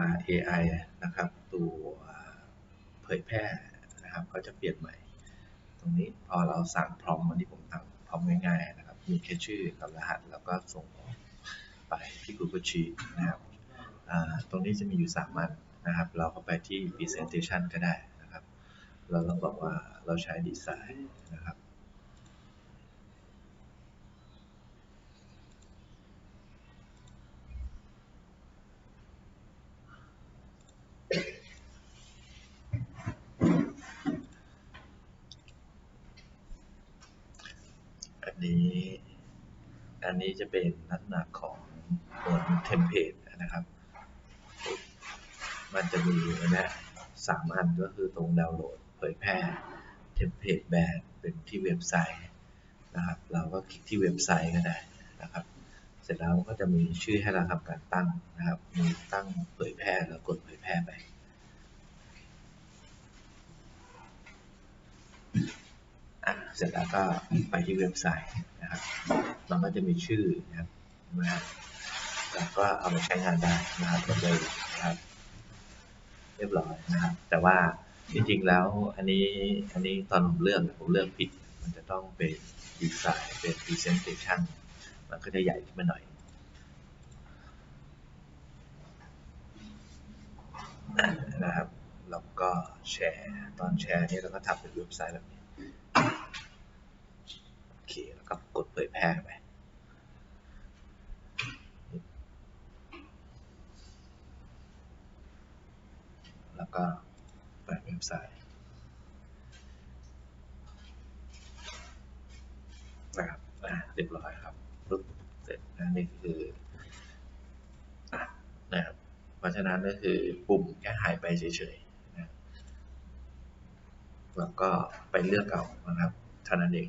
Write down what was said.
มา AI นะครับ ตัวเผยแพร่นะครับก็จะเปลี่ยนใหม่ ตรงนี้พอเราสั่งพร้อมวันที่ผมทำพร้อมง่ายๆนะครับ มีแค่ชื่อกับรหัสแล้วก็ส่งไปที่ Google Sheet นะครับตรงนี้จะมีอยู่3อันนะครับ เราเข้าไปที่ Presentation ก็ได้นะครับ เราต้องบอกว่าเราใช้ดีไซน์ อันนี้อันนี้จะเป็นลักษณะของเหมือนเทมเพลตนะครับ มันจะมีอันเนี้ยสามอันก็คือตรงดาวน์โหลดเผยแพร่เทมเพลตแบรนเป็นที่เว็บไซต์นะครับ เราก็คลิกที่เว็บไซต์ก็ได้นะครับ เสร็จแล้วก็จะมีชื่อให้เราทำการตั้งนะครับ มีตั้งเผยแพร่แล้วกดเผยแพร่ไป อะ เสร็จแล้วก็ไปที่เว็บไซต์นะครับมันก็จะมีชื่อนะครับนะแล้วก็เอามาใช้งานได้นะครับกดเลยนะครับ เรียบร้อยนะครับ แต่ว่าจริงๆแล้วอันนี้อันนี้ตอนผมเลือกผมเลือกผิด มันจะต้องเป็นดีไซน์เป็น presentation มันก็จะใหญ่ขึ้นมาหน่อยนะครับแล้วก็แชร์ ตอนแชร์นี่เราก็ทำเป็นเว็บไซต์แบบนี้ เค แล้วก็กดเผยแพร่ไปแล้วก็เปิดเว็บไซต์นะครับอะเรียบร้อยครับปุ๊บเสร็จนะนี่คืออะนะครับเพราะฉะนั้นก็คือปุ่มแค่หายไปเฉยๆนะแล้วก็ไปเลือกเอานะครับเท่านั้นเอง